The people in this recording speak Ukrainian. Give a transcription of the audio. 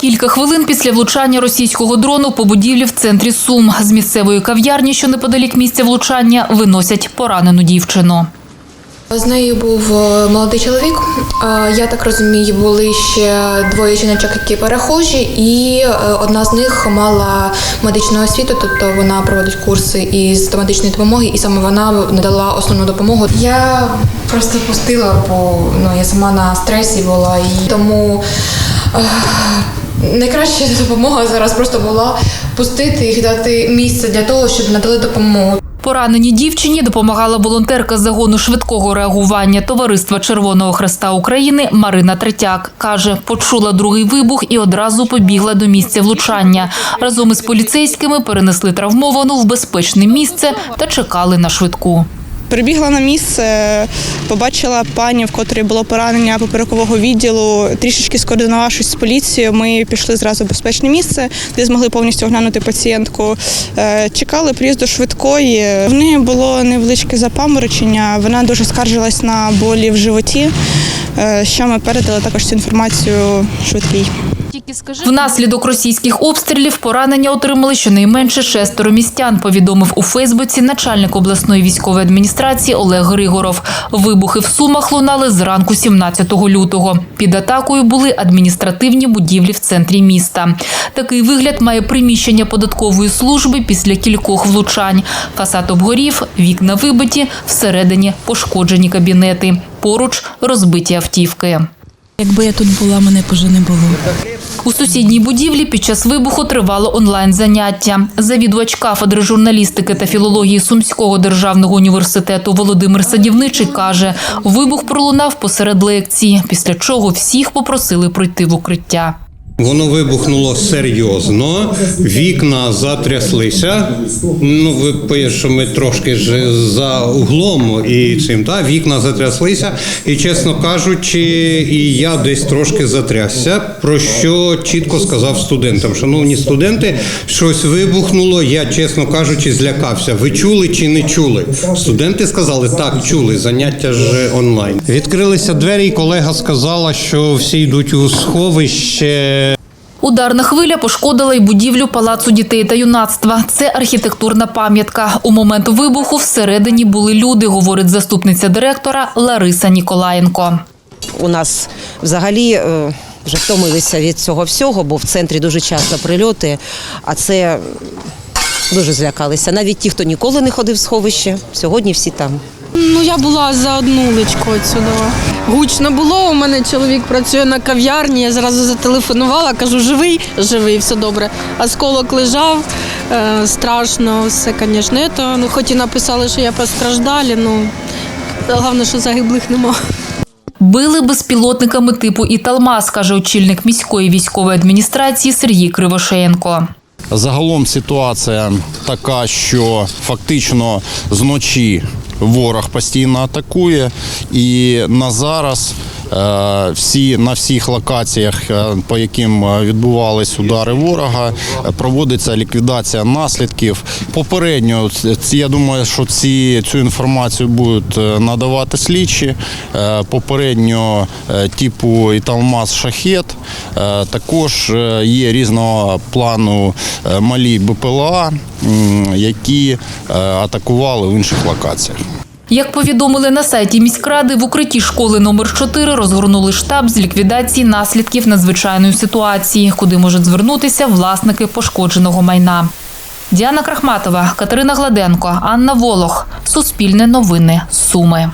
кілька хвилин після влучання російського дрону по будівлі в центрі Сум з місцевої кав'ярні, що неподалік місця влучання, виносять поранену дівчину. З нею був е, молодий чоловік. Е, Я так розумію, були ще двоє жіночок, які перехожі, і е, одна з них мала медичну освіту, тобто вона проводить курси із медичної допомоги, і саме вона надала основну допомогу. Я просто пустила, бо ну я сама на стресі була, і тому найкраща допомога зараз просто була пустити їх дати місце для того, щоб надали допомогу. Пораненій дівчині допомагала волонтерка загону швидкого реагування Товариства Червоного Хреста України Марина Третяк. Каже, почула другий вибух і одразу побігла до місця влучання. Разом із поліцейськими перенесли травмовану в безпечне місце та чекали на швидку. Прибігла на місце, побачила пані, в котрій було поранення поперекового відділу. Трішечки скоординувавшись з поліцією, ми пішли зразу в безпечне місце, де змогли повністю оглянути пацієнтку. Е, Чекали приїзду швидкої. В неї було невеличке запаморочення. Вона дуже скаржилась на болі в животі. е, Що ми передали також цю інформацію швидкій. Внаслідок російських обстрілів поранення отримали щонайменше шестеро містян, повідомив у Фейсбуці начальник обласної військової адміністрації Олег Григоров. Вибухи в Сумах лунали зранку 17 лютого. Під атакою були адміністративні будівлі в центрі міста. Такий вигляд має приміщення податкової служби після кількох влучань. Фасад обгорів, вікна вибиті, всередині пошкоджені кабінети. Поруч розбиті автівки. Якби я тут була, мене б уже не було. У сусідній будівлі під час вибуху тривало онлайн-заняття. Завідувач кафедри журналістики та філології Сумського державного університету Володимир Садівничий каже, вибух пролунав посеред лекції, після чого всіх попросили пройти в укриття. Воно вибухнуло серйозно, вікна затряслися. Ну, ви поїж, що ми трошки ж за углом і цим, та вікна затряслися. І чесно кажучи, і я десь трошки затрясся. Про що чітко сказав студентам. Шановні студенти, щось вибухнуло. Я, чесно кажучи, злякався. Ви чули чи не чули? Студенти сказали, так, чули. Заняття ж онлайн. Відкрилися двері, і колега сказала, що всі йдуть у сховище. Ударна хвиля пошкодила й будівлю палацу дітей та юнацтва. Це архітектурна пам'ятка. У момент вибуху всередині були люди, говорить заступниця директора Лариса Ніколаєнко. у нас взагалі е, вже втомилися від цього всього, бо в центрі дуже часто прильоти, а це дуже злякалися. Навіть ті, хто ніколи не ходив в сховище, сьогодні всі там. Ну, я була за одну уличку отсюди. Гучно було. У мене чоловік працює на кав'ярні. Я зразу зателефонувала, кажу, живий, живий, все добре. Осколок лежав, е, страшно, все, звісно. Это, ну, хоч і написали, що я постраждалі, ну головне, що загиблих нема. Били безпілотниками типу «Італмаз», каже очільник міської військової адміністрації Сергій Кривошеєнко. Загалом ситуація така, що фактично зночі ворог постійно атакує, і на зараз всі на всіх локаціях, е, по яким е, відбувались удари ворога, е, проводиться ліквідація наслідків. Попередньо я думаю, що ці цю інформацію будуть е, надавати слідчі. Е, Попередньо е, типу Італмаз Шахет. Е, Також е, є різного плану е, малі БПЛА, які е, атакували в інших локаціях. Як повідомили на сайті міськради, в укритті школи номер 4 розгорнули штаб з ліквідації наслідків надзвичайної ситуації, куди можуть звернутися власники пошкодженого майна. Діана Крахматова, Катерина Гладенко, Анна Волох. Суспільне новини. Суми.